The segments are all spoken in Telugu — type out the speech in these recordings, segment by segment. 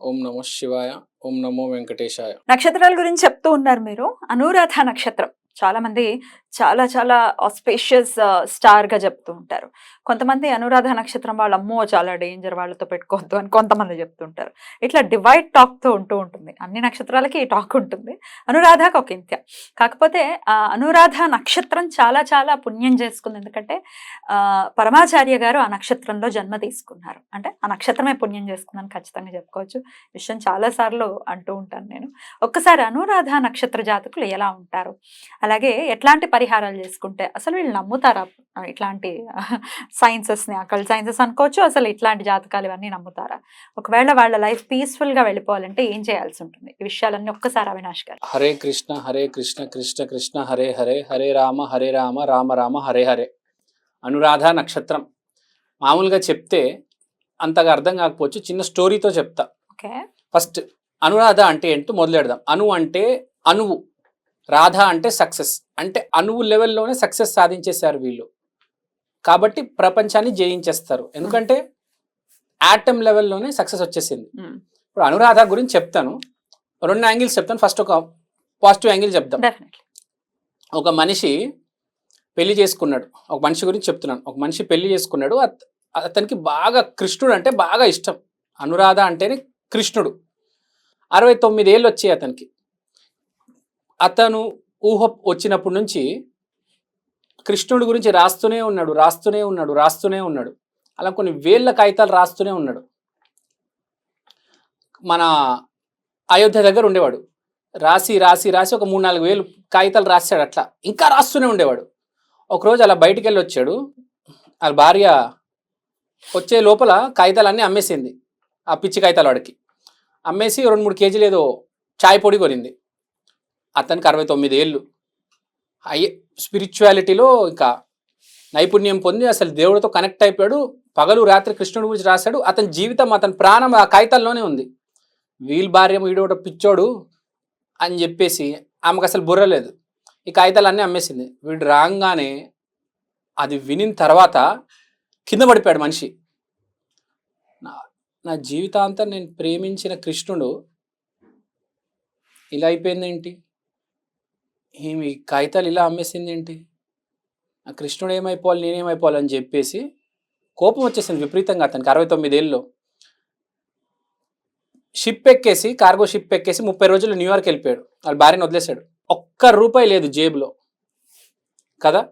ఓం నమో శివాయ ఓం నమో వెంకటేశాయ. నక్షత్రాల గురించి చెప్తూ ఉన్నారు మీరు. అనురాధ నక్షత్రం. చాలా మంది చాలా చాలా ఆస్పేషియస్ స్టార్గా చెప్తూ ఉంటారు. కొంతమంది అనురాధ నక్షత్రం వాళ్ళు అమ్మో చాలా డేంజర్ వాళ్ళతో పెట్టుకోవద్దు అని కొంతమంది చెప్తుంటారు. ఇట్లా డివైడ్ టాక్తో ఉంటూ ఉంటుంది. అన్ని నక్షత్రాలకి ఈ టాక్ ఉంటుంది. అనురాధకు ఒక ఇంత్య కాకపోతే అనురాధ నక్షత్రం చాలా చాలా పుణ్యం చేసుకుంది. ఎందుకంటే పరమాచార్య గారు ఆ నక్షత్రంలో జన్మ తీసుకున్నారు. అంటే ఆ నక్షత్రమే పుణ్యం చేసుకుందని ఖచ్చితంగా చెప్పుకోవచ్చు. విషయం చాలా సార్లు అంటూ ఉంటాను నేను. ఒక్కసారి అనురాధ నక్షత్ర జాతకులు ఎలా ఉంటారు? అలాగే ఎట్లాంటి పరిహారాలు చేసుకుంటే అసలు వీళ్ళు నమ్ముతారా? ఇట్లాంటి సైన్సెస్ని అక్కడ సైన్సెస్ అనుకోవచ్చు అసలు ఇట్లాంటి జాతకాలు ఇవన్నీ నమ్ముతారా? ఒకవేళ వాళ్ళ లైఫ్ పీస్ఫుల్గా వెళ్ళిపోవాలంటే ఏం చేయాల్సి ఉంటుంది? ఈ విషయాలన్నీ ఒక్కసారి అవినాష్ గారు. హరే కృష్ణ హరే కృష్ణ కృష్ణ కృష్ణ హరే హరే హరే రామ హరే రామ రామ రామ హరే హరే. అనురాధ నక్షత్రం. మామూలుగా చెప్తే అంతగా అర్థం కాకపోవచ్చు చిన్న స్టోరీతో చెప్తా. ఓకే. ఫస్ట్ అనురాధ అంటే ఏంటో మొదలెడదాం. అను అంటే అణువు. రాధ అంటే సక్సెస్. అంటే అణువు లెవెల్లోనే సక్సెస్ సాధించేశారు వీళ్ళు. కాబట్టి ప్రపంచాన్ని జయించేస్తారు. ఎందుకంటే యాటమ్ లెవెల్లోనే సక్సెస్ వచ్చేసింది. ఇప్పుడు అనురాధ గురించి చెప్తాను. రెండు యాంగిల్స్ చెప్తాను. ఫస్ట్ ఒక పాజిటివ్ యాంగిల్ డెఫినెట్లీ ఒక మనిషి పెళ్ళి చేసుకున్నాడు. ఒక మనిషి గురించి చెప్తున్నాను. ఒక మనిషి పెళ్ళి చేసుకున్నాడు. అత- అతనికి బాగా కృష్ణుడు అంటే బాగా ఇష్టం. అనురాధ అంటేనే కృష్ణుడు. అరవై తొమ్మిది ఏళ్ళు వచ్చాయి అతనికి. అతను ఊహ వచ్చినప్పటి నుంచి కృష్ణుడి గురించి రాస్తూనే ఉన్నాడు రాస్తూనే ఉన్నాడు రాస్తూనే ఉన్నాడు. అలా కొన్ని వేళ్ళ కాగితాలు రాస్తూనే ఉన్నాడు. మన అయోధ్య దగ్గర ఉండేవాడు. రాసి రాసి రాసి ఒక మూడు నాలుగు వేలు కాగితాలు రాశాడు అట్లా. ఇంకా రాస్తూనే ఉండేవాడు. ఒకరోజు అలా బయటికి వెళ్ళి వచ్చాడు. వాళ్ళ భార్య వచ్చే లోపల కాగితాలన్నీ అమ్మేసింది. ఆ పిచ్చి కాగితాలు వాడికి. అమ్మేసి రెండు మూడు కేజీలు ఏదో చాయ్ పొడి కొనింది. అతనికి అరవై తొమ్మిది ఏళ్ళు. అయ్యే స్పిరిచువాలిటీలో ఇంకా నైపుణ్యం పొంది అసలు దేవుడితో కనెక్ట్ అయిపోయాడు. పగలు రాత్రి కృష్ణుడి గురించి రాశాడు. అతని జీవితం అతని ప్రాణం ఆ కాగితాల్లోనే ఉంది. వీల్ భార్య వీడోట పిచ్చోడు అని చెప్పేసి ఆమెకు అసలు బుర్ర లేదు. ఈ కాగితాలన్నీ అమ్మేసింది. వీడు రాగానే అది వినిన తర్వాత కింద పడిపోయాడు మనిషి. నా నా జీవితాంతం నేను ప్రేమించిన కృష్ణుడు ఇలా అయిపోయింది ఈ కాగితాలు ఇలా అమ్మేసింది ఏంటి ఆ కృష్ణుడు ఏమైపోవాలి నేనేమైపోవాలి అని చెప్పేసి కోపం వచ్చేసింది విపరీతంగా అతనికి అరవై తొమ్మిది ఏళ్ళు షిప్ ఎక్కేసి కార్గో షిప్ ఎక్కేసి ముప్పై రోజులు న్యూయార్క్ వెళ్ళిపోయాడు. వాళ్ళ భార్యను వదిలేశాడు. ఒక్క రూపాయి లేదు జేబులో. కదా?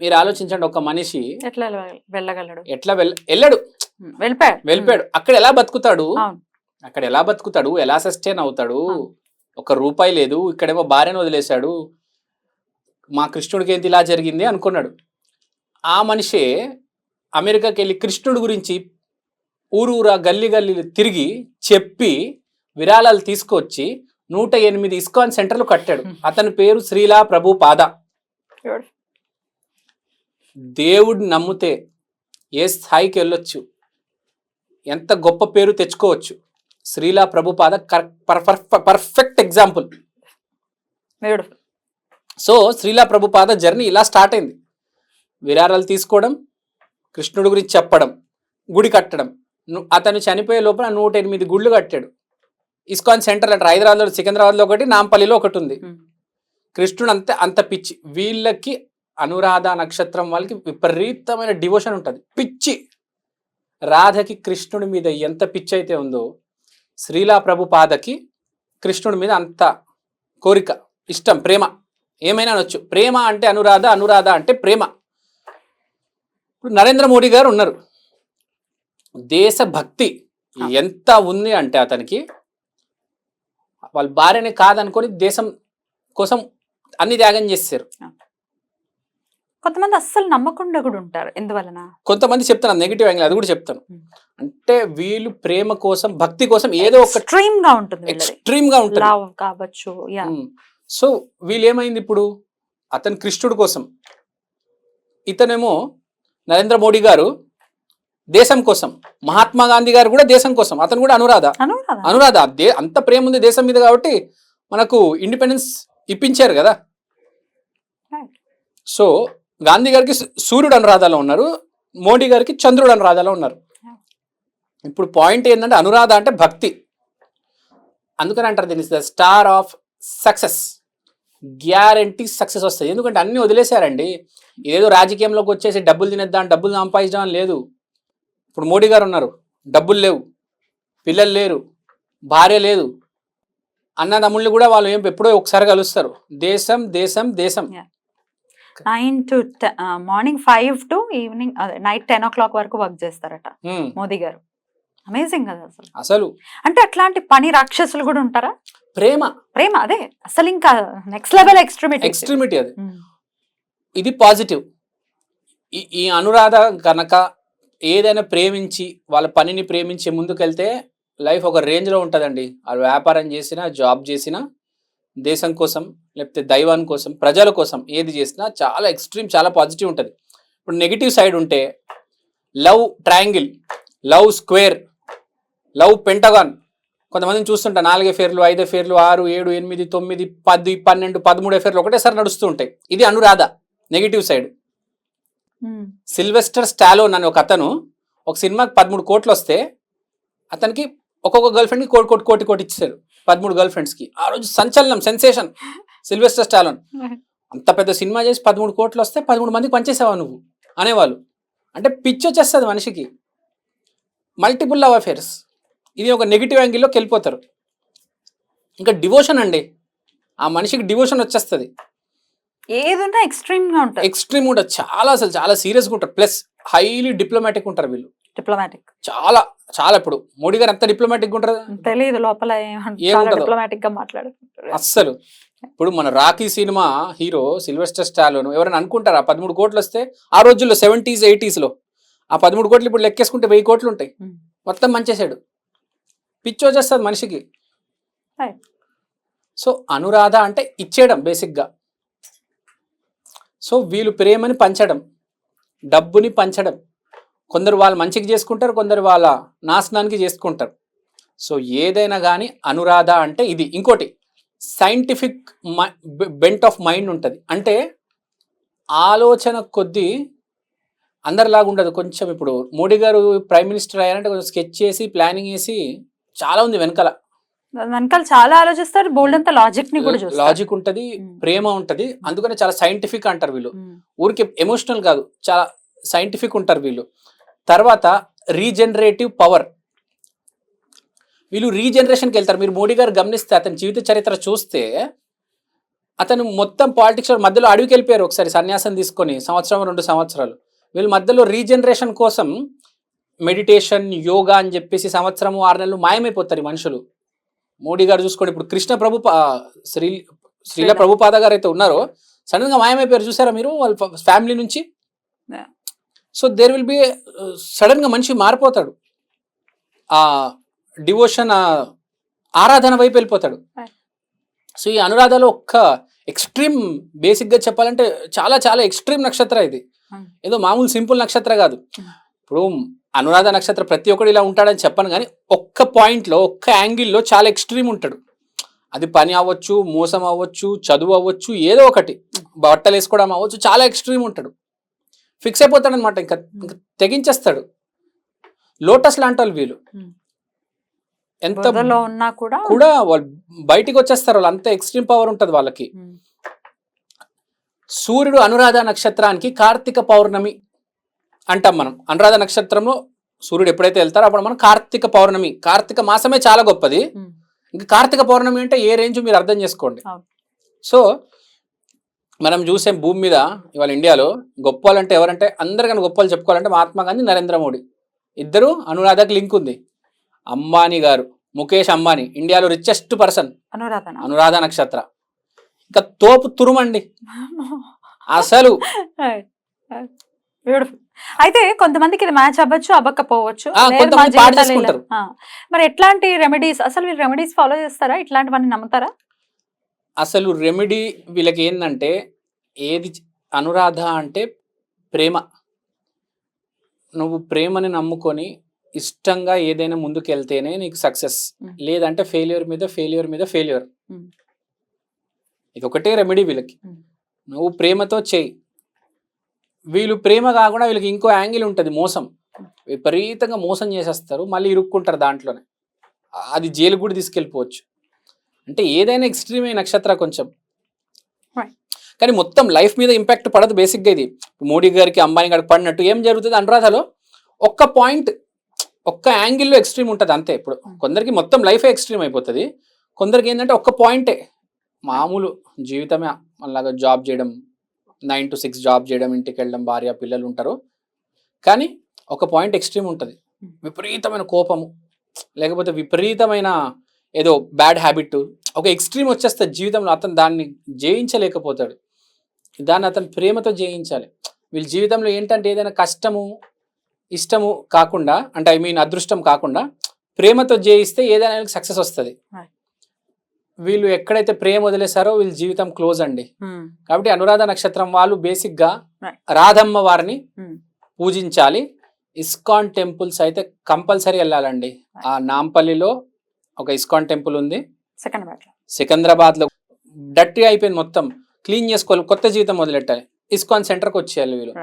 మీరు ఆలోచించండి ఒక మనిషి ఎట్లా వెళ్ళ- వెళ్ళగలడు? ఎట్లా వెళ్ళ వెళ్ళాడు. వెళ్ళిపోయాడు. వెళ్ళిపోయాడు. అక్కడ ఎలా బతుకుతాడు. అక్కడ ఎలా బతుకుతాడు? ఎలా సస్టైన్ అవుతాడు. ఒక రూపాయి లేదు ఇక్కడేమో భార్యను వదిలేశాడు. మా కృష్ణుడికి ఏంటి ఇలా జరిగింది అనుకున్నాడు ఆ మనిషే అమెరికాకి వెళ్ళి కృష్ణుడి గురించి ఊరూరా గల్లీ గల్లీ తిరిగి చెప్పి విరాళాలు తీసుకొచ్చి నూట ఎనిమిది ఇస్కాన్ సెంటర్లు కట్టాడు. అతని పేరు శ్రీలా ప్రభు పాద. దేవుడిని నమ్మితే ఏ స్థాయికి వెళ్ళొచ్చు ఎంత గొప్ప పేరు తెచ్చుకోవచ్చు Srila Prabhupada perfect example. So Srila Prabhupada journey ఇలా స్టార్ట్ అయింది. విరారాలు తీసుకోవడం కృష్ణుడి గురించి చెప్పడం గుడి కట్టడం. అతను చనిపోయే లోపల నూట ఎనిమిది గుళ్ళు కట్టాడు. ఇస్కాన్ సెంటర్ అంటారు హైదరాబాద్లో సికింద్రాబాద్లో ఒకటి నాంపల్లిలో ఒకటి ఉంది. కృష్ణుడు అంతే అంత పిచ్చి. వీళ్ళకి అనురాధ నక్షత్రం వాళ్ళకి విపరీతమైన డివోషన్ ఉంటుంది. పిచ్చి. రాధకి కృష్ణుడి మీద ఎంత పిచ్చి అయితే ఉందో శ్రీలా ప్రభు పాదకి కృష్ణుడి మీద అంత కోరిక ఇష్టం ప్రేమ. ఏమైనా అనొచ్చు. ప్రేమ అంటే అనురాధ అనురాధ అంటే ప్రేమ. ఇప్పుడు నరేంద్ర మోడీ గారు ఉన్నారు. దేశభక్తి ఎంత ఉంది అంటే అతనికి వాళ్ళ భార్యని కాదనుకొని దేశం కోసం అన్ని త్యాగం చేస్తారు కొంతమంది అస్సలు నమ్మకుండా కూడా ఉంటారు. ఎందువలన? కొంతమంది చెప్తాను నెగిటివ్ యాంగిల్ అది కూడా చెప్తాను. అంటే వీళ్ళు ప్రేమ కోసం భక్తి కోసం ఏదో ఒక ఎక్స్ట్రీమ్గా ఉంటుంది ఎక్స్ట్రీమ్గా ఉంటుంది. కావచ్చు సో వీళ్ళు ఏమైంది ఇప్పుడు? అతను కృష్ణుడి కోసం. ఇతనేమో నరేంద్ర మోడీ గారు దేశం కోసం. మహాత్మా గాంధీ గారు కూడా దేశం కోసం. అతను కూడా అనురాధ. అనురాధ. దే అంత ప్రేమ ఉంది దేశం మీద కాబట్టి మనకు ఇండిపెండెన్స్ ఇప్పించారు కదా. సో గాంధీ గారికి సూర్యుడు అనురాధలో ఉన్నారు. మోడీ గారికి చంద్రుడు అనురాధలో ఉన్నారు. ఇప్పుడు పాయింట్ ఏంటంటే అనురాధ అంటే భక్తి. అందుకని అంటారు దీన్ని the star of success. Guarantee success వస్తుంది. ఎందుకంటే అన్ని వదిలేశారండి. ఏదో రాజకీయంలోకి వచ్చేసి డబ్బులు తినేద్దాం డబ్బులు సంపాదించడం లేదు. ఇప్పుడు మోడీ గారు ఉన్నారు. డబ్బులు లేవు. పిల్లలు లేరు. భార్య లేదు. అన్నదమ్ముళ్ళు కూడా వాళ్ళు ఏం ఎప్పుడో ఒకసారి కలుస్తారు. దేశం దేశం దేశం. Nine to morning five to evening night ten o'clock వరకు వర్క్ చేస్తారట హ్మ్. మోదీ గారు. అమేజింగ్ కదా అసలు. అసలు. అంటే అట్లాంటి పని రాక్షసులు కూడా ఉంటారా? ప్రేమ. ప్రేమ అదే. అసలు ఇంకా నెక్స్ట్ లెవెల్ ఎక్స్ట్రీమిటీ ఎక్స్ట్రీమిటీ అది. ఇది పాజిటివ్ ఈ అనురాధ కనుక ఏదైనా ప్రేమించి వాళ్ళ పనిని ప్రేమించి ముందుకెళ్తే లైఫ్ ఒక రేంజ్లో ఉంటుందండి. వాళ్ళు వ్యాపారం చేసినా జాబ్ చేసినా దేశం కోసం లేకపోతే దైవాన్ కోసం ప్రజల కోసం ఏది చేసినా చాలా ఎక్స్ట్రీమ్ చాలా పాజిటివ్ ఉంటుంది. ఇప్పుడు నెగిటివ్ సైడ్ ఉంటే love triangle love square love pentagon కొంతమందిని చూస్తుంటా నాలుగే ఫేర్లు ఐదు ఫేర్లు ఆరు ఏడు ఎనిమిది తొమ్మిది పది పన్నెండు పదమూడు ఫేర్లు ఒకటేసారి నడుస్తూ ఉంటాయి. ఇది Anuradha negative side. Sylvester Stallone అని ఒక అతను ఒక సినిమాకి పదమూడు కోట్లు వస్తే అతనికి ఒక్కొక్క గర్ల్ ఫ్రెండ్కి కోటి కోటి కోటి కోటి ఇచ్చారు పదమూడు గర్ల్ ఫ్రెండ్స్కి ఆ రోజు సంచలనం సెన్సేషన్. Sylvester Stallone. అంత పెద్ద సినిమా చేసి పదమూడు కోట్లు వస్తే పదమూడు మందికి పనిచేసావా నువ్వు? అనేవాళ్ళు. అంటే పిచ్చి వచ్చేస్తుంది మనిషికి. Multiple love affairs. ఇది ఒక నెగిటివ్ యాంగిల్లోకి వెళ్ళిపోతారు ఇంకా డివోషన్ అండి. ఆ మనిషికి డివోషన్ వచ్చేస్తుంది. ఏదున్నా ఎక్స్ట్రీమ్గా ఉంటుంది ఎక్స్ట్రీమ్ ఉంటుంది చాలా అసలు చాలా సీరియస్గా ఉంటారు. ప్లస్ హైలీ డిప్లొమాటిక్ ఉంటారు వీళ్ళు. డిప్లొమాటిక్ చాలా చాలా ఇప్పుడు మోడీ గారు ఎంత డిప్లొమాటిక్ ఉంటారు? తెలియదు లోపల. డిప్లొమాటిక్గా మాట్లాడుకుంటారు. అస్సలు. ఇప్పుడు మన Rocky cinema hero Sylvester Stallone ఎవరైనా అనుకుంటారా? పదమూడు కోట్లు వస్తే ఆ రోజుల్లో సెవెంటీస్ ఎయిటీస్లో ఆ పదమూడు కోట్లు ఇప్పుడు లెక్కేసుకుంటే వెయ్యి కోట్లు ఉంటాయి. మొత్తం మంచేసాడు పిచ్చి వచ్చేస్తుంది మనిషికి. సో అనురాధ అంటే ఇచ్చేయడం బేసిక్గా. సో వీళ్ళు ప్రేమని పంచడం డబ్బుని పంచడం. కొందరు వాళ్ళ మంచికి చేసుకుంటారు కొందరు వాళ్ళ నాశనానికి చేసుకుంటారు. సో ఏదైనా కానీ అనురాధ అంటే ఇది. ఇంకోటి సైంటిఫిక్ బెంట్ ఆఫ్ మైండ్ ఉంటుంది. అంటే ఆలోచన కొద్దీ అందరిలాగా ఉండదు కొంచెం ఇప్పుడు మోడీ గారు ప్రైమ్ మినిస్టర్ అయ్యారంటే కొంచెం స్కెచ్ చేసి ప్లానింగ్ చేసి చాలా ఉంది వెనకాల. వెనకాల చాలా ఆలోచిస్తారు బోల్డ్ అంత లాజిక్ని కూడా లాజిక్ ఉంటది. ప్రేమ ఉంటది అందుకనే చాలా సైంటిఫిక్ అంటారు వీళ్ళు. ఊరికి ఎమోషనల్ కాదు చాలా సైంటిఫిక్ ఉంటారు వీళ్ళు. తర్వాత రీజనరేటివ్ పవర్ వీళ్ళు రీజనరేషన్కి వెళ్తారు. మీరు మోడీ గారు గమనిస్తే అతని జీవిత చరిత్ర చూస్తే అతను మొత్తం పాలిటిక్స్ మధ్యలో అడవికి వెళ్ళిపోయారు ఒకసారి సన్యాసం తీసుకొని సంవత్సరం రెండు సంవత్సరాలు. వీళ్ళు మధ్యలో రీజనరేషన్ కోసం మెడిటేషన్ యోగా అని చెప్పేసి సంవత్సరము ఆరు నెలలు మాయమైపోతారు మనుషులు మోడీ గారు చూసుకోండి ఇప్పుడు కృష్ణ ప్రభు శ్రీ శ్రీల. ప్రభుపాద గారు అయితే ఉన్నారో సడన్గా మాయమైపోయారు చూసారా మీరు వాళ్ళ ఫ్యామిలీ నుంచి. సో దేర్ విల్ బి సడన్గా మనిషి మారిపోతాడు ఆ డివోషన్ ఆరాధన వైపు వెళ్ళిపోతాడు. సో ఈ అనురాధలో ఒక్క ఎక్స్ట్రీమ్ బేసిక్గా చెప్పాలంటే చాలా చాలా ఎక్స్ట్రీమ్ నక్షత్ర ఇది. ఏదో మామూలు సింపుల్ నక్షత్ర కాదు. ఇప్పుడు అనురాధ నక్షత్ర ప్రతి ఒక్కడు ఇలా ఉంటాడని చెప్పను కానీ ఒక్క పాయింట్లో ఒక్క యాంగిల్లో చాలా ఎక్స్ట్రీమ్ ఉంటాడు. అది పని అవ్వచ్చు మోసం అవ్వచ్చు చదువు అవ్వచ్చు ఏదో ఒకటి. బట్టలు వేసుకోవడం అవ్వచ్చు చాలా ఎక్స్ట్రీమ్ ఉంటాడు. ఫిక్స్ అయిపోతాడు అనమాట ఇంకా ఇంకా తెగించేస్తాడు. లోటస్ లాంటి వాళ్ళు వీళ్ళు. ఎంత ఉన్నా కూడా కూడా వాళ్ళు బయటికి వచ్చేస్తారు. వాళ్ళు అంత ఎక్స్ట్రీమ్ పవర్ ఉంటుంది వాళ్ళకి. సూర్యుడు అనురాధ నక్షత్రానికి కార్తీక పౌర్ణమి అంటాం మనం. అనురాధ నక్షత్రంలో సూర్యుడు ఎప్పుడైతే వెళ్తారో అప్పుడు మనం కార్తీక పౌర్ణమి కార్తీక మాసమే చాలా గొప్పది. ఇంకా కార్తీక పౌర్ణమి అంటే ఏ రేంజ్ మీరు అర్థం చేసుకోండి. సో మనం చూసాం భూమి మీద ఇవాళ ఇండియాలో గొప్ప వాళ్ళంటే ఎవరంటే అందరికన్నా గొప్ప వాళ్ళు చెప్పుకోవాలంటే మహాత్మా గాంధీ నరేంద్ర మోడీ. ఇద్దరు అనురాధకు లింక్ ఉంది. అంబానీ గారు ముఖేష్ అంబానీ ఇండియాలో రిచెస్ట్ పర్సన్ అనురాధన అనురాధ నక్షత్ర. ఇంకా తోపు తురుమండి. అసలు. బ్యూటిఫుల్ అయితే కొంతమందికి ఇది మ్యాచ్ అవ్వచ్చు అవ్వకపోవచ్చు. మరి ఎట్లాంటి రెమెడీస్ అసలు మీరు రెమెడీస్ ఫాలో చేస్తారా? ఇట్లాంటివన్నీ నమ్ముతారా? అసలు రెమెడీ వీళ్ళకి ఏంటంటే ఏది అనురాధ అంటే ప్రేమ. నువ్వు ప్రేమని నమ్ముకొని ఇష్టంగా ఏదైనా ముందుకు వెళ్తేనే నీకు సక్సెస్. లేదంటే ఫెయిల్యూర్ మీద ఫెయిల్యూర్ మీద ఫెయిల్యూర్. ఇది ఒకటే రెమెడీ వీళ్ళకి. నువ్వు ప్రేమతో చేయి. వీళ్ళు ప్రేమ కాకుండా వీళ్ళకి ఇంకో యాంగిల్ ఉంటుంది మోసం. విపరీతంగా మోసం చేసేస్తారు మళ్ళీ ఇరుక్కుంటారు దాంట్లోనే. అది జైలు కూడా తీసుకెళ్ళిపోవచ్చు. అంటే ఏదైనా ఎక్స్ట్రీమ్ నక్షత్ర కొంచెం. కానీ మొత్తం లైఫ్ మీద ఇంపాక్ట్ పడదు బేసిక్గా ఇది. మోడీ గారికి అంబానీ గారికి పడినట్టు ఏం జరుగుతుంది? అనురాధలో ఒక్క పాయింట్ ఒక్క యాంగిల్లో ఎక్స్ట్రీమ్ ఉంటుంది అంతే. ఇప్పుడు కొందరికి మొత్తం లైఫే ఎక్స్ట్రీమ్ అయిపోతుంది. కొందరికి ఏంటంటే ఒక్క పాయింటే. మామూలు జీవితమే అలాగా జాబ్ చేయడం నైన్ టు సిక్స్ జాబ్ చేయడం ఇంటికి వెళ్ళడం భార్య పిల్లలు ఉంటారు. కానీ ఒక పాయింట్ ఎక్స్ట్రీమ్ ఉంటుంది. విపరీతమైన కోపము. లేకపోతే విపరీతమైన ఏదో బ్యాడ్ హ్యాబిట్. ఒక ఎక్స్ట్రీమ్ వచ్చేస్తే జీవితంలో అతను దాన్ని జయించలేకపోతాడు. దాన్ని అతను ప్రేమతో జయించాలి. వీళ్ళ జీవితంలో ఏంటంటే ఏదైనా కష్టము ఇష్టము కాకుండా అంటే ఐ మీన్ అదృష్టం కాకుండా ప్రేమతో జయిస్తే ఏదైనా సక్సెస్ వస్తుంది. వీళ్ళు ఎక్కడైతే ప్రేమ వదిలేశారో వీళ్ళ జీవితం క్లోజ్ అండి. ఉమ్, కాబట్టి అనురాధ నక్షత్రం వాళ్ళు బేసిక్గా Right. రాధమ్మ వారిని ఉమ్, పూజించాలి. ఇస్కాన్ టెంపుల్స్ అయితే కంపల్సరీ వెళ్ళాలండి. ఆ నాంపల్లిలో ఒక ఇస్కాన్ టెంపుల్ ఉంది. సికింద్రాబాద్లో డర్టీ అయిపోయింది మొత్తం. క్లీన్ చేసుకోవాలి కొత్త జీవితం మొదలెట్టాలి ఇస్కాన్ సెంటర్కి వచ్చేయాలి వీళ్ళు.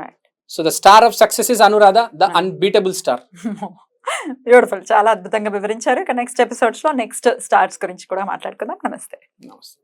So the star of success is Anuradha the unbeatable star. Beautiful చాలా అద్భుతంగా వివరించారు. ఇక నెక్స్ట్ ఎపిసోడ్స్లో నెక్స్ట్ స్టార్స్ గురించి కూడా మాట్లాడుకుందాం. నమస్తే. నమస్తే.